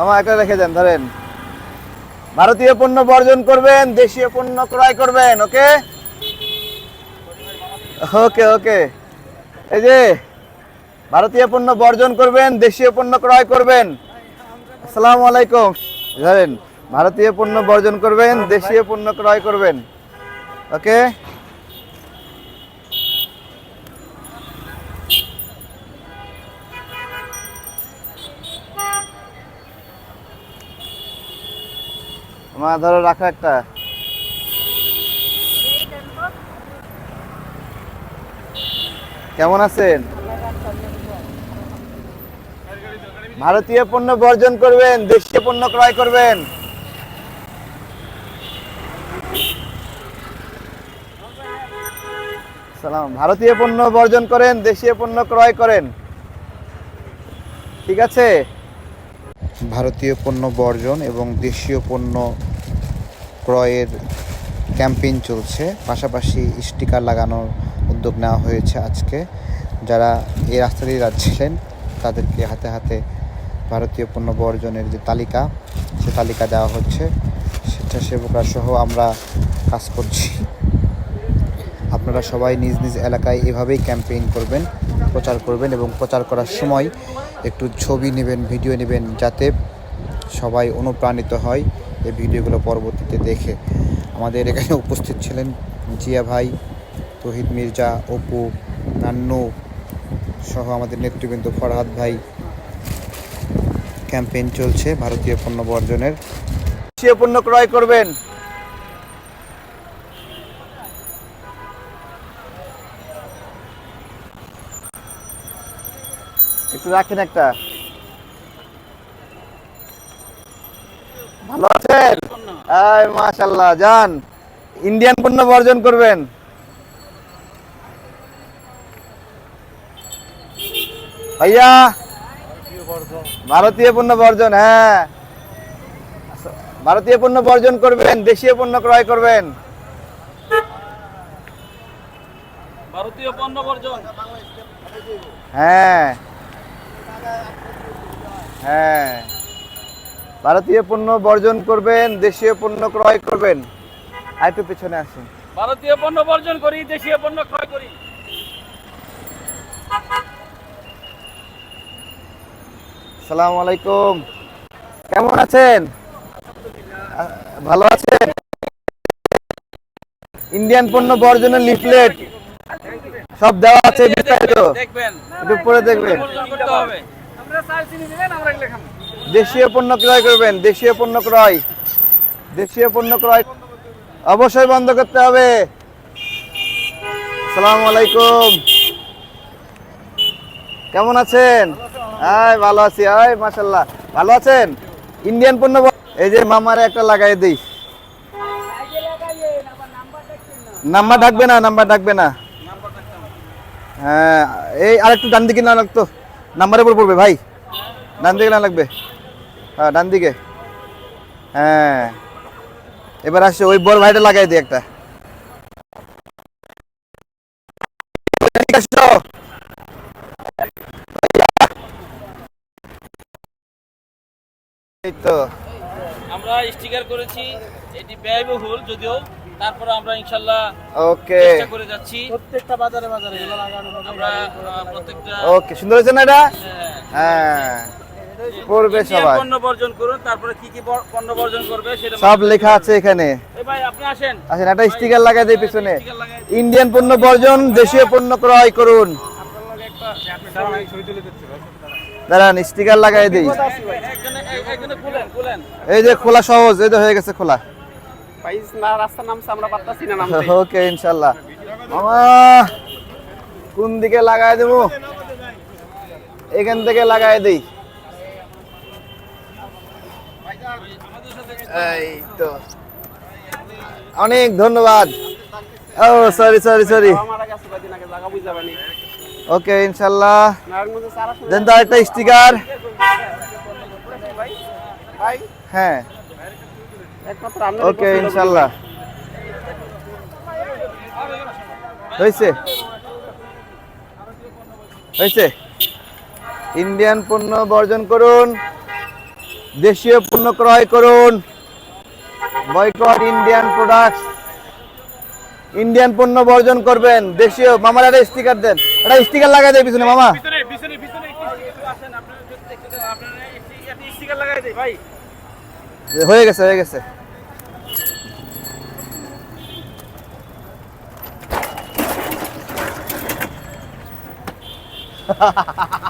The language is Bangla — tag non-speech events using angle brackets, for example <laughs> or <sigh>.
আমার একটা রেখে দেন, ধরেন। ভারতীয় পণ্য বর্জন করবেন, দেশীয় পণ্য ক্রয় করবেন, ওকে? ওকে ওকে। এই যে, ভারতীয় পণ্য বর্জন করবেন, দেশীয় পণ্য ক্রয় করবেন। আসসালামু আলাইকুম। ধরেন, ভারতীয় পণ্য বর্জন করবেন, দেশীয় পণ্য ক্রয় করবেন, ওকে? মা ধরো রাখো একটা। কেমন আছেন? ভারতীয় পণ্য বর্জন করবেন, দেশীয় পণ্য ক্রয় করবেন। সালাম, ভারতীয় পণ্য বর্জন করেন, দেশীয় পণ্য ক্রয় করেন। ঠিক আছে? ভারতীয় পণ্য বর্জন এবং দেশীয় পণ্য ক্রয়ের ক্যাম্পেইন চলছে। পাশাপাশি স্টিকার লাগানোর উদ্যোগ নেওয়া হয়েছে আজকে। যারা এই রাস্তা দিয়ে যাচ্ছিলেন, তাদেরকে হাতে হাতে ভারতীয় পণ্য বর্জনের যে তালিকা, সে তালিকা দেওয়া হচ্ছে। স্বেচ্ছাসেবকরা সহ আমরা কাজ করছি। আপনারা সবাই নিজ নিজ এলাকায় এভাবেই ক্যাম্পেইন করবেন, প্রচার করবেন এবং প্রচার করার সময় একটু ছবি নেবেন, ভিডিও নেবেন, যাতে সবাই অনুপ্রাণিত হয়। এই ভিডিওগুলো পরবর্তীতে দেখে আমাদের এখানে উপস্থিত ছিলেন জিয়া ভাই, তহিদ মির্জা, অপু, নান্নু সহ আমাদের নেতৃবৃন্দ ফরহাদ ভাই। ক্যাম্পেইন চলছে ভারতীয় পণ্য বর্জনের। পণ্য ক্রয় করবেন। একটু রাখেন একটা ভালো আছেন এই মাশাল্লাহ যান। ইন্ডিয়ান পণ্য বর্জন করবেন। ভাইয়া ভারতীয় পণ্য বর্জন হ্যাঁ। ভারতীয় পণ্য বর্জন করবেন দেশীয় পণ্য ক্রয় করবেন। ভারতীয় পণ্য বর্জন। হ্যাঁ। হ্যাঁ। ভারতীয় পণ্য বর্জন করবেন দেশীয় পণ্য ক্রয় করবেন। আর একটু পিছনে আসুন। ভারতীয় পণ্য বর্জন করি দেশীয় পণ্য ক্রয় করি। সালাম আলাইকুম। কেমন আছেন? ভালো আছেন? ইন্ডিয়ান পণ্য বর্জনের লিফলেট সব দেওয়া আছে বিস্তারিত। দেখবেন। একটু পরে দেখবেন। হবে। চাল চিনি দিবেন আমরা লেখাম দেশীয় পণ্য ক্রয় করবেন, দেশীয় পণ্য ক্রয়। দেশীয় পণ্য ক্রয় অবশ্যই বন্ধ করতে হবে। সালাম আলাইকুম। কেমন আছেন? আয়, ভালো আছি, আয় মাশাল্লাহ ভালো আছেন? ইন্ডিয়ান পণ্য এই যে মামারে একটা লাগাই দিই। নাম্বার ডাকবে না, নাম্বার ডাকবে না। হ্যাঁ এই আরেকটু ডান দিকে না লাগতো। নাম্বারের উপর পড়বে, ভাই। ডান দিকে না লাগবে। হ্যাঁ ডান দিকে। হ্যাঁ। এবার আসছে ওই বড় ভাইটা লাগাই দিই একটা। তো। আমরা স্টিকার করেছি এটি ব্যয়বহুল যদিও তারপরে আমরা ইনশাল্লাহ ওকে। চেষ্টা করে যাচ্ছি। প্রত্যেকটা বাজারে বাজারে আমরা প্রত্যেকটা ওকে সুন্দর হয়েছে না এটা? হ্যাঁ, হ্যাঁ। করবে সবাই। পণ্য বর্জন করুন তারপরে কি কি পণ্য বর্জন করবে সেটা সব লেখা আছে এখানে। এই ভাই আপনি আসেন। আচ্ছা একটা স্টিকার লাগাই দিই পিছনে। ইন্ডিয়ান পণ্য বর্জন দেশীয় পণ্য ক্রয় করুন। দাঁড়ান স্টিকার লাগাই দিই। এই যে খোলা সহজ এই তো হয়ে গেছে খোলা। <laughs> ওকে ইনশাল্লাহ। মামা কোন দিকে লাগাই দেবো? এখান থেকে লাগাই দেই। এই তো অনেক ধন্যবাদ। ও সরি সরি সরি ওকে, ইনশাল্লাহ। দেন তো আরেকটা স্টিকার হ্যাঁ। ওকে, ইনশাল্লাহ। হয়েছে? হয়েছে? ইন্ডিয়ান পণ্য বর্জন করুন। দেশীয় পণ্য ক্রয় করুন। বয়কট ইন্ডিয়ান প্রোডাক্টস ইন্ডিয়ান পণ্য বর্জন করবেন। দেশীয়। মামার একটা স্টিকার দেন। একটা স্টিকার লাগাই দেয় পিছনে মামা। হয়ে গেছে হয়ে গেছে। <laughs>